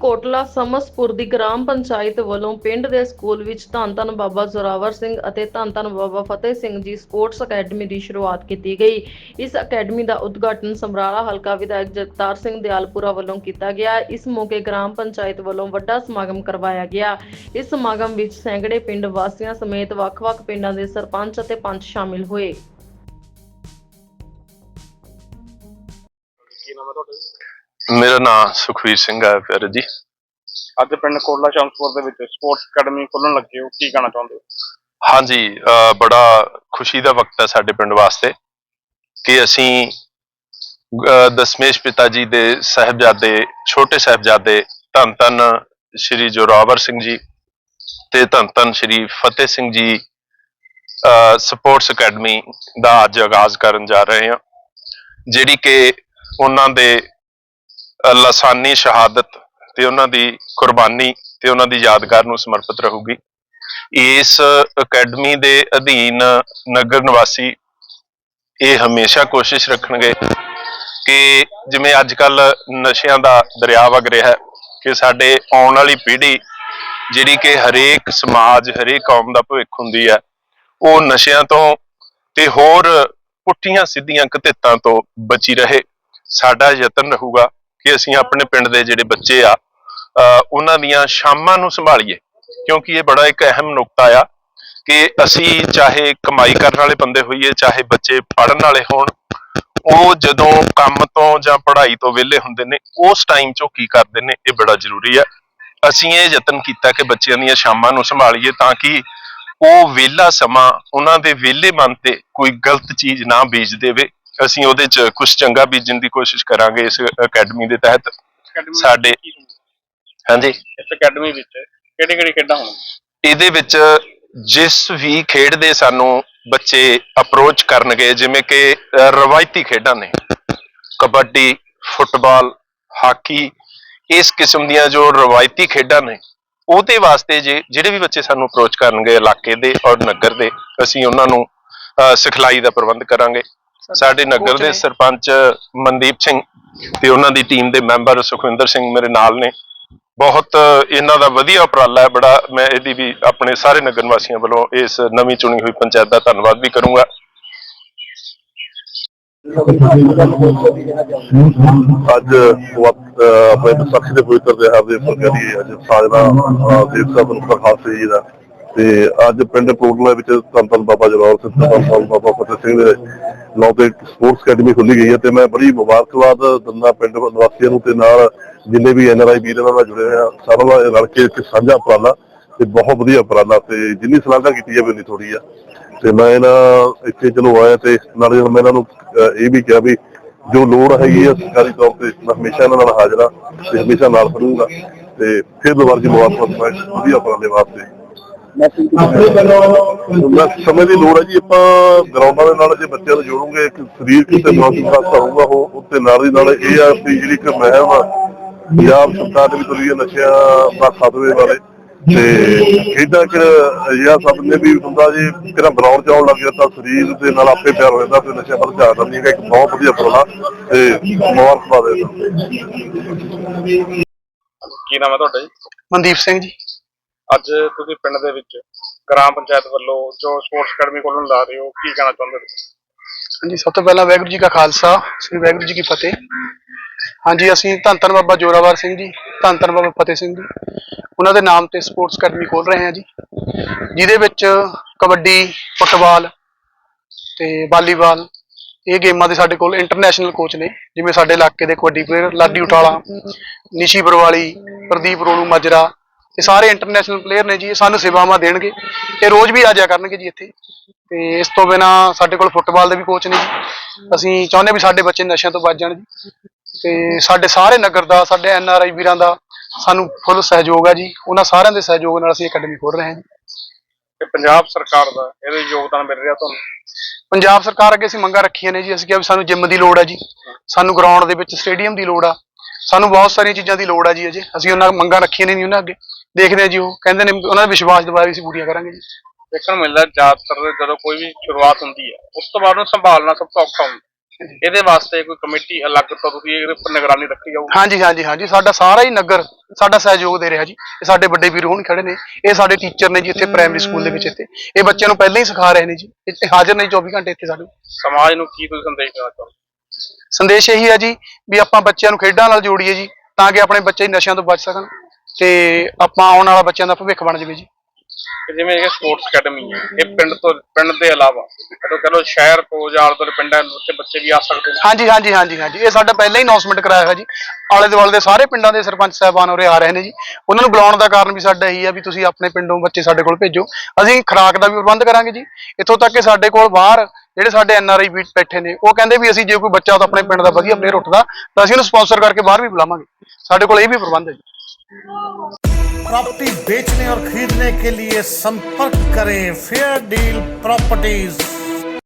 ਕੋਟਲਾ ਸਮਸਪੁਰ ਦੀ ਗ੍ਰਾਮ ਪੰਚਾਇਤ ਵੱਲੋਂ ਪਿੰਡ ਦੇ ਸਕੂਲ ਵਿੱਚ ਧੰਨ ਧੰਨ ਬਾਬਾ ਜ਼ੋਰਾਵਰ ਸਿੰਘ ਅਤੇ ਧੰਨ ਧੰਨ ਬਾਬਾ ਫਤਿਹ ਸਿੰਘ ਜੀ ਸਪੋਰਟਸ ਅਕੈਡਮੀ ਦੀ ਸ਼ੁਰੂਆਤ ਕੀਤੀ ਗਈ। ਇਸ ਅਕੈਡਮੀ ਦਾ ਉਦਘਾਟਨ ਸਮਰਾਲਾ ਹਲਕਾ ਵਿਧਾਇਕ ਜਗਤਾਰ ਸਿੰਘ ਦਿਆਲਪੁਰਾ ਵੱਲੋਂ ਕੀਤਾ ਗਿਆ। ਇਸ ਮੌਕੇ ਗ੍ਰਾਮ ਪੰਚਾਇਤ ਵੱਲੋਂ ਵੱਡਾ ਸਮਾਗਮ ਕਰਵਾਇਆ ਗਿਆ। ਇਸ ਸਮਾਗਮ ਵਿੱਚ ਸੈਂਕੜੇ ਪਿੰਡ ਵਾਸੀਆਂ ਸਮੇਤ ਵੱਖ-ਵੱਖ ਪਿੰਡਾਂ ਦੇ ਸਰਪੰਚ ਅਤੇ ਪੰਚ ਸ਼ਾਮਿਲ ਹੋਏ। ਕੀ ਨਾਮ ਹੈ ਤੁਹਾਡਾ ਮੇਰਾ ਨਾਮ ਸੁਖਵੀਰ ਸਿੰਘ ਹੈ ਪਿਆਰੇ ਜੀ। ਅੱਜ ਪਿੰਡ ਕੋਟਲਾ ਸ਼ਮਸਪੁਰ ਦੇ ਵਿੱਚ ਸਪੋਰਟਸ ਅਕੈਡਮੀ ਖੋਲਣ ਲੱਗੇ ਹੋ ਕੀ ਕਹਿਣਾ ਚਾਹੁੰਦੇ ਹੋ? ਹਾਂਜੀ ਬੜਾ ਖੁਸ਼ੀ ਦਾ ਵਕਤ ਹੈ ਸਾਡੇ ਪਿੰਡ ਵਾਸਤੇ ਕਿ ਅਸੀਂ ਦਸਮੇਸ਼ ਪਿਤਾ ਜੀ ਦੇ ਸਹਿਬਜ਼ਾਦੇ ਛੋਟੇ ਸਹਿਬਜ਼ਾਦੇ ਧੰਨ ਧੰਨ ਸ਼੍ਰੀ ਜੋਰਾਵਰ ਸਿੰਘ ਜੀ ਤੇ ਧੰਨ ਧੰਨ ਸ਼੍ਰੀ ਫਤਿਹ ਸਿੰਘ ਜੀ ਸਪੋਰਟਸ ਅਕੈਡਮੀ ਦਾ ਅੱਜ ਆਗਾਜ਼ ਕਰਨ ਜਾ ਰਹੇ ਹਾਂ ਜਿਹੜੀ ਕਿ ਉਹਨਾਂ ਦੇ ਲਸਾਨੀ ਸ਼ਹਾਦਤ ਤੇ ਉਹਨਾਂ ਦੀ ਕੁਰਬਾਨੀ ਤੇ ਉਹਨਾਂ ਦੀ ਯਾਦਗਾਰ ਨੂੰ ਸਮਰਪਿਤ ਰਹੂਗੀ। ਇਸ ਅਕੈਡਮੀ ਦੇ ਅਧੀਨ ਨਗਰ ਨਿਵਾਸੀ ਇਹ ਹਮੇਸ਼ਾ ਕੋਸ਼ਿਸ਼ ਰੱਖਣਗੇ ਕਿ ਜਿਵੇਂ ਅੱਜ ਕੱਲ ਨਸ਼ਿਆਂ ਦਾ ਦਰਿਆ ਵਗ ਰਿਹਾ ਹੈ, ਕਿ ਸਾਡੇ ਆਉਣ ਵਾਲੀ ਪੀੜ੍ਹੀ ਜਿਹੜੀ ਕਿ ਹਰੇਕ ਸਮਾਜ, ਹਰੇਕ ਕੌਮ ਦਾ ਭਵਿੱਖ ਹੁੰਦੀ ਹੈ, ਉਹ ਨਸ਼ਿਆਂ ਤੋਂ ਤੇ ਹੋਰ ਪੁੱਠੀਆਂ ਸਿੱਧੀਆਂ ਕਤਿੱਤਾਂ ਤੋਂ ਬਚੀ ਰਹੇ। ਸਾਡਾ ਯਤਨ ਰਹੂਗਾ ਕਿ ਅਸੀਂ ਆਪਣੇ ਪਿੰਡ ਦੇ ਜਿਹੜੇ ਬੱਚੇ ਆ ਉਹਨਾਂ ਦੀਆਂ ਸ਼ਾਮਾਂ ਨੂੰ ਸੰਭਾਲੀਏ, ਕਿਉਂਕਿ ਇਹ ਬੜਾ ਇੱਕ ਅਹਿਮ ਨੁਕਤਾ ਆ ਕਿ ਅਸੀਂ ਚਾਹੇ ਕਮਾਈ ਕਰਨ ਵਾਲੇ ਬੰਦੇ ਹੋਈਏ, ਚਾਹੇ ਬੱਚੇ ਪੜ੍ਹਨ ਵਾਲੇ ਹੋਣ, ਉਹ ਜਦੋਂ ਕੰਮ ਤੋਂ ਜਾਂ ਪੜ੍ਹਾਈ ਤੋਂ ਵਿਹਲੇ ਹੁੰਦੇ ਨੇ, ਉਸ ਟਾਈਮ 'ਚ ਉਹ ਕੀ ਕਰਦੇ ਨੇ, ਇਹ ਬੜਾ ਜ਼ਰੂਰੀ ਹੈ ਅਸੀਂ ਇਹ ਯਤਨ ਕੀਤਾ ਕਿ ਬੱਚਿਆਂ ਦੀਆਂ ਸ਼ਾਮਾਂ ਨੂੰ ਸੰਭਾਲੀਏ ਤਾਂ ਕਿ ਉਹ ਵਿਹਲਾ ਸਮਾਂ ਉਹਨਾਂ ਦੇ ਵਿਹਲੇ ਮਨ ਤੇ ਕੋਈ ਗਲਤ ਚੀਜ਼ ਨਾ ਬੀਜ ਦੇਵੇ। ਅਸੀਂ ਉਹਦੇ 'ਚ ਕੁਝ ਚੰਗਾ ਬੀਜਣ ਦੀ ਕੋਸ਼ਿਸ਼ ਕਰਾਂਗੇ ਇਸ ਅਕੈਡਮੀ ਦੇ ਤਹਿਤ। ਸਾਡੇ- ਹਾਂਜੀ। ਇਸ ਅਕੈਡਮੀ ਵਿੱਚ ਕਿਹੜੀ ਕਿਹੜੀ ਖੇਡਾਂ ਹੋਣ? ਇਹਦੇ ਵਿੱਚ ਜਿਸ ਵੀ ਖੇਡ ਦੇ ਸਾਨੂੰ ਬੱਚੇ ਅਪਰੋਚ ਕਰਨਗੇ ਜਿਵੇਂ ਕਿ ਰਵਾਇਤੀ ਖੇਡਾਂ ਨੇ। ਕਬੱਡੀ ਫੁੱਟਬਾਲ ਹਾਕੀ ਇਸ ਕਿਸਮ ਦੀਆਂ ਜੋ ਰਵਾਇਤੀ ਖੇਡਾਂ ਨੇ ਉਹਦੇ ਵਾਸਤੇ ਜੇ ਜਿਹੜੇ ਵੀ ਬੱਚੇ ਸਾਨੂੰ ਅਪਰੋਚ ਕਰਨਗੇ ਇਲਾਕੇ ਦੇ ਔਰ ਨਗਰ ਦੇ ਅਸੀਂ ਉਹਨਾਂ ਨੂੰ ਸਿਖਲਾਈ ਦਾ ਪ੍ਰਬੰਧ ਕਰਾਂਗੇ। ਸਾਡੇ ਨਗਰ ਦੇ ਸਰਪੰਚ ਮਨਦੀਪ ਸਿੰਘ ਤੇ ਉਹਨਾਂ ਦੀ ਟੀਮ ਦੇ ਮੈਂਬਰ ਸੁਖਵਿੰਦਰ ਸਿੰਘ ਮੇਰੇ ਨਾਲ ਨੇ। ਬਹੁਤ ਇਹਨਾਂ ਦਾ ਵਧੀਆ ਉਪਰਾਲਾ ਹੈ। ਬੜਾ ਮੈਂ ਇਹਦੀ ਵੀ ਆਪਣੇ ਸਾਰੇ ਨਗਰ ਨਿਵਾਸੀਆਂ ਵੱਲੋਂ ਇਸ ਨਵੀਂ ਚੁਣੀ ਹੋਈ ਪੰਚਾਇਤ ਦਾ ਧੰਨਵਾਦ ਵੀ ਕਰੂੰਗਾ। ਅੱਜ ਵਕਤ ਆਪਣੇ ਵਿਸਾਖੀ ਦੇ ਪਵਿੱਤਰ ਤਿਉਹਾਰ ਦੇ ਉੱਪਰ ਕਰੀ ਅੱਜ ਸਾਜਣਾ ਦੇਵ ਸਾਹਿਬ ਨੂੰ ਖਾਲਸੇ ਜੀ ਦਾ। ਤੇ ਅੱਜ ਪਿੰਡ ਕੋਟਲਾ ਵਿੱਚ ਧੰਨ ਧੰਨ ਬਾਬਾ ਜਵਾਹਰ ਸਿੰਘ ਧੰਨ ਧੰਨ ਬਾਬਾ ਫਤਿਹ ਸਿੰਘ ਦੇ ਨਾਂ ਤੇ ਸਪੋਰਟਸ ਅਕੈਡਮੀ ਖੁੱਲੀ ਗਈ ਹੈ ਤੇ ਮੈਂ ਬੜੀ ਮੁਬਾਰਕਬਾਦ ਦਿੰਦਾ ਪਿੰਡ ਨਿਵਾਸੀਆਂ ਨੂੰ ਤੇ ਨਾਲ ਜਿੰਨੇ ਵੀ ਐਨਆਰਆਈ ਵੀਰ ਨਾਲ ਜੁੜੇ ਹੋਏ ਆ, ਸਾਰਿਆਂ ਨਾਲ ਰਲ ਕੇ ਇੱਕ ਸਾਂਝਾ ਉਪਰਾਲਾ ਤੇ ਬਹੁਤ ਵਧੀਆ ਉਪਰਾਲਾ ਤੇ ਜਿੰਨੀ ਸਲਾਹਾਂ ਕੀਤੀ ਜਾਵੇ ਉਨੀ ਥੋੜੀ ਆ। ਤੇ ਮੈਂ ਇਹਨਾਂ ਇੱਥੇ ਚਲੋ ਆਇਆ ਤੇ ਨਾਲੇ ਮੈਂ ਇਹਨਾਂ ਨੂੰ ਇਹ ਵੀ ਕਿਹਾ ਵੀ ਜੋ ਲੋੜ ਹੈਗੀ ਆ ਸਰਕਾਰੀ ਤੌਰ ਤੇ, ਮੈਂ ਹਮੇਸ਼ਾ ਇਹਨਾਂ ਨਾਲ ਹਾਜ਼ਰ ਆ ਤੇ ਹਮੇਸ਼ਾ ਨਾਲ ਖੜੂੰਗਾ ਤੇ ਫਿਰ ਦੁਬਾਰਾ ਜੀ ਮੁਬਾਰਕ ਵਧੀਆ ਉਪਰਾਲੇ ਵਾਸਤੇ। ਮੈਂ ਸਮੇਂ ਦੀ ਲੋੜ ਹੈ ਜੀ ਆਪਾਂ ਗਰਾਊਂਡਾਂ ਦੇ ਨਾਲ ਜੇ ਬੱਚਿਆਂ ਨੂੰ ਜੋੜੂਗੇ ਇੱਕ ਸਰੀਰਕ ਤੇ ਮਾਨਸਿਕ ਵਿਕਾਸ ਹੋਊਗਾ ਉਹ ਉੱਤੇ ਨਾਲ ਦੀ ਨਾਲ ਇਹ ਆ ਵੀ ਜਿਹੜੀ ਇੱਕ ਮਹਿਮ ਆ ਪੰਜਾਬ ਸਰਕਾਰ ਨੇ ਵੀ ਤੁਰੀ ਹੈ ਨਸ਼ਿਆਂ ਦਾ ਖਾਤਮੇ ਵਾਲੇ ਤੇ ਖੇਡਾਂ ਕਿ ਅਜਿਹਾ ਸਭ ਨੇ ਵੀ ਹੁੰਦਾ ਜੀ ਕਿਹੜਾ ਗਰਾਊਂਡ ਚ ਆਉਣ ਲੱਗ ਗਿਆ ਤਾਂ ਸਰੀਰ ਦੇ ਨਾਲ ਆਪੇ ਪਿਆਰ ਹੋ ਜਾਂਦਾ ਤੇ ਨਸ਼ਿਆਂ ਵੱਲ ਧਿਆਨ ਦਿੰਦੀ ਹੈ ਇੱਕ ਬਹੁਤ ਵਧੀਆ ਪ੍ਰੋਗਰਾਮ ਤੇ ਮੁਬਾਰਕਬਾਦ ਹੈ। ਕੀ ਨਾਮ ਹੈ ਤੁਹਾਡਾ ਜੀ? ਮਨਦੀਪ ਸਿੰਘ ਜੀ। ਅੱਜ ਤੁਸੀਂ ਪਿੰਡ ਦੇ ਵਿੱਚ ਗ੍ਰਾਮ ਪੰਚਾਇਤ ਵੱਲੋਂ ਜੋ ਸਪੋਰਟਸ ਅਕੈਡਮੀ ਖੋਲਣ ਲਾ ਰਹੇ ਹੋ, ਕੀ ਕਹਿਣਾ ਚਾਹੁੰਦੇ ਹੋ ਹਾਂਜੀ, ਸਭ ਤੋਂ ਪਹਿਲਾਂ ਵਾਹਿਗੁਰੂ ਜੀ ਕਾ ਖਾਲਸਾ, ਸ੍ਰੀ ਵਾਹਿਗੁਰੂ ਜੀ ਕੀ ਫਤਿਹ। ਹਾਂਜੀ, ਅਸੀਂ ਧੰਨ ਧੰਨ ਬਾਬਾ ਜੋਰਾਵਰ ਸਿੰਘ ਜੀ, ਧੰਨ ਧੰਨ ਬਾਬਾ ਫਤਿਹ ਸਿੰਘ ਜੀ। ਉਹਨਾਂ ਦੇ ਨਾਮ ਤੇ ਸਪੋਰਟਸ ਅਕੈਡਮੀ ਖੋਲ ਰਹੇ ਹਾਂ ਜੀ, ਜਿਹਦੇ ਵਿੱਚ ਕਬੱਡੀ, ਫੁੱਟਬਾਲ ਤੇ ਵਾਲੀਬਾਲ, ਇਹ ਗੇਮਾਂ ਦੇ ਸਾਡੇ ਕੋਲ ਇੰਟਰਨੈਸ਼ਨਲ ਕੋਚ ਨੇ, ਜਿਵੇਂ ਸਾਡੇ ਇਲਾਕੇ ਦੇ ਕਬੱਡੀ ਪਲੇਅਰ ਲਾਡੀ ਉਟਾਲਾ, ਨਿਸ਼ੀ ਬਰਵਾਲੀ, ਪ੍ਰਦੀਪ ਰੋਣੂ ਮਾਜਰਾ ਇਹ ਸਾਰੇ ਇੰਟਰਨੈਸ਼ਨਲ ਪਲੇਅਰ ਨੇ ਜੀ ਇਹ ਸਾਨੂੰ ਸੇਵਾਵਾਂ ਦੇਣਗੇ। ਇਹ ਰੋਜ਼ ਵੀ ਆ ਜਾਇਆ ਕਰਨਗੇ ਜੀ ਇੱਥੇ। ਤੇ ਇਸ ਤੋਂ ਬਿਨਾ ਸਾਡੇ ਕੋਲ ਫੁੱਟਬਾਲ ਦੇ ਵੀ ਕੋਚ ਨੇ ਜੀ। ਅਸੀਂ ਚਾਹੁੰਦੇ ਵੀ ਸਾਡੇ ਬੱਚੇ ਨਸ਼ਿਆਂ ਤੋਂ ਬਚ ਜਾਣ ਜੀ। ਤੇ ਸਾਡੇ ਸਾਰੇ ਨਗਰ ਦਾ ਸਾਡੇ ਐਨ ਆਰ ਆਈ ਵੀਰਾਂ ਦਾ ਸਾਨੂੰ ਫੁੱਲ ਸਹਿਯੋਗ ਹੈ ਜੀ। ਉਹਨਾਂ ਸਾਰਿਆਂ ਦੇ ਸਹਿਯੋਗ ਨਾਲ ਅਸੀਂ ਅਕੈਡਮੀ ਖੋਲ ਰਹੇ ਹਾਂ ਜੀ। ਕਿ ਪੰਜਾਬ ਸਰਕਾਰ ਦਾ ਇਹਦੇ ਯੋਗਦਾਨ ਮਿਲ ਰਿਹਾ ਤੁਹਾਨੂੰ? ਪੰਜਾਬ ਸਰਕਾਰ ਅੱਗੇ ਅਸੀਂ ਮੰਗਾਂ ਰੱਖੀਆਂ ਨੇ ਜੀ। ਅਸੀਂ ਕਿਹਾ ਵੀ ਸਾਨੂੰ ਜਿੰਮ ਦੀ ਲੋੜ ਹੈ ਜੀ। ਸਾਨੂੰ ਗਰਾਊਂਡ ਦੇ ਵਿੱਚ ਸਟੇਡੀਅਮ ਦੀ ਲੋੜ ਆ। ਸਾਨੂੰ ਬਹੁਤ ਸਾਰੀਆਂ ਚੀਜ਼ਾਂ ਦੀ ਲੋੜ ਹੈ ਜੀ ਅਜੇ। ਅਸੀਂ ਉਹਨਾਂ ਮੰਗਾਂ ਰੱਖੀਆਂ ਨੇ ਜੀ ਉਹਨਾਂ ਅੱਗੇ। ਦੇਖਦੇ ਹਾਂ ਜੀ ਉਹ। ਕਹਿੰਦੇ ਨੇ ਉਹਨਾਂ ਦਾ ਵਿਸ਼ਵਾਸ ਦਿਵਾਇਆ ਵੀ ਅਸੀਂ ਪੂਰੀਆਂ ਕਰਾਂਗੇ ਜੀ। ਦੇਖਣ ਨੂੰ ਮਿਲਦਾ ਜ਼ਿਆਦਾਤਰ ਜਦੋਂ ਕੋਈ ਵੀ ਸ਼ੁਰੂਆਤ ਹੁੰਦੀ ਹੈ ਉਸ ਤੋਂ ਬਾਅਦ ਉਹਨੂੰ ਸੰਭਾਲਣਾ ਸਭ ਤੋਂ ਔਖਾ ਹੁੰਦਾ। ਇਹਦੇ ਵਾਸਤੇ ਕੋਈ ਕਮੇਟੀ ਅਲੱਗ ਤੋਂ ਤੁਸੀਂ ਇਹਦੇ ਉੱਪਰ ਨਿਗਰਾਨੀ ਰੱਖੀ ਜਾਊਗੀ। ਹਾਂਜੀ ਹਾਂਜੀ ਹਾਂਜੀ। ਸਾਡਾ ਸਾਰਾ ਹੀ ਨਗਰ ਸਾਡਾ ਸਹਿਯੋਗ ਦੇ ਰਿਹਾ ਜੀ। ਇਹ ਸਾਡੇ ਵੱਡੇ ਵੀਰ ਹੁਣ ਖੜੇ ਨੇ। ਇਹ ਸਾਡੇ ਟੀਚਰ ਨੇ ਜੀ ਇੱਥੇ ਪ੍ਰਾਇਮਰੀ ਸਕੂਲ ਦੇ ਵਿੱਚ ਇੱਥੇ। ਇਹ ਬੱਚਿਆਂ ਨੂੰ ਪਹਿਲਾਂ ਹੀ ਸਿਖਾ ਰਹੇ ਨੇ ਜੀ। ਇੱਥੇ ਹਾਜ਼ਰ ਨੇ 24 ਘੰਟੇ ਇੱਥੇ ਸਾਡੇ ਸਮਾਜ ਨੂੰ ਕੀ ਤੁਸੀਂ ਸੰਦੇਸ਼ ਦੇਣਾ ਚਾਹੋਗੇ? ਸੰਦੇਸ਼ ਇਹੀ ਹੈ ਜੀ ਵੀ ਆਪਾਂ ਬੱਚਿਆਂ ਨੂੰ ਖੇਡਾਂ ਨਾਲ ਜੋੜੀਏ ਜੀ ਤਾਂ ਕਿ ਆਪਣੇ ਬੱਚੇ ਨਸ਼ਿਆਂ ਤੋਂ ਬਚ ਸਕਣ ਤੇ ਆਪਾਂ ਆਉਣ ਵਾਲਾ ਬੱਚਿਆਂ ਦਾ ਭਵਿੱਖ ਬਣ ਜਾਵੇ ਜੀ। ਜਿਵੇਂ ਇਹ ਸਪੋਰਟਸ ਅਕੈਡਮੀ ਹੈ ਇਹ ਪਿੰਡ ਤੋਂ ਪਿੰਡ ਦੇ ਇਲਾਵਾ ਕਦੋਂ ਕਹ ਲੋ ਸ਼ਹਿਰ ਤੋਂ ਜਾਂ ਆਲੇ ਦੁਆਲੇ ਪਿੰਡਾਂ ਦੇ ਉੱਤੇ ਬੱਚੇ ਵੀ ਆ ਸਕਦੇ ਨੇ। ਹਾਂਜੀ ਹਾਂਜੀ ਹਾਂਜੀ ਹਾਂਜੀ। ਇਹ ਸਾਡਾ ਪਹਿਲਾਂ ਹੀ ਅਨਾਉਂਸਮੈਂਟ ਕਰਾਇਆ ਹੋਇਆ ਜੀ। ਆਲੇ ਦੁਆਲੇ ਦੇ ਸਾਰੇ ਪਿੰਡਾਂ ਦੇ ਸਰਪੰਚ ਸਾਹਿਬਾਨ ਉਰੇ ਆ ਰਹੇ ਨੇ ਜੀ। ਉਹਨਾਂ ਨੂੰ ਬੁਲਾਉਣ ਦਾ ਕਾਰਨ ਵੀ ਸਾਡਾ ਇਹੀ ਆ ਵੀ ਤੁਸੀਂ ਆਪਣੇ ਪਿੰਡੋਂ ਬੱਚੇ ਸਾਡੇ ਕੋਲ ਭੇਜੋ। ਅਸੀਂ ਖੁਰਾਕ ਦਾ ਵੀ ਪ੍ਰਬੰਧ ਕਰਾਂਗੇ ਜੀ। ਇੱਥੋਂ ਤੱਕ ਕਿ ਸਾਡੇ ਕੋਲ ਬਾਹਰ ਜਿਹੜੇ ਸਾਡੇ ਐਨਆਰਆਈ ਵੀ ਬੈਠੇ ਨੇ, ਉਹ ਕਹਿੰਦੇ ਵੀ ਅਸੀਂ ਜੇ ਕੋਈ ਬੱਚਾ ਤਾਂ ਆਪਣੇ ਪਿੰਡ ਦਾ ਵਧੀਆ ਪਲੇਅਰ ਉੱਠਦਾ, ਤਾਂ ਅਸੀਂ ਉਹਨੂੰ ਸਪਾਂਸਰ ਕਰਕੇ ਬਾਹਰ ਵੀ ਬੁਲਾਵਾਂਗੇ। ਸਾਡੇ ਕੋਲ ਇਹ ਵੀ ਪ੍ਰਬੰਧ ਹੈ ਜੀ। ਪ੍ਰੌਪਰਟੀ ਵੇਚਣੇ ਔਰ ਖਰੀਦਣੇ ਕੇ ਲਈ ਸੰਪਰਕ ਕਰੇ ਫੇਅਰ ਡੀਲ ਪ੍ਰੌਪਰਟੀਜ਼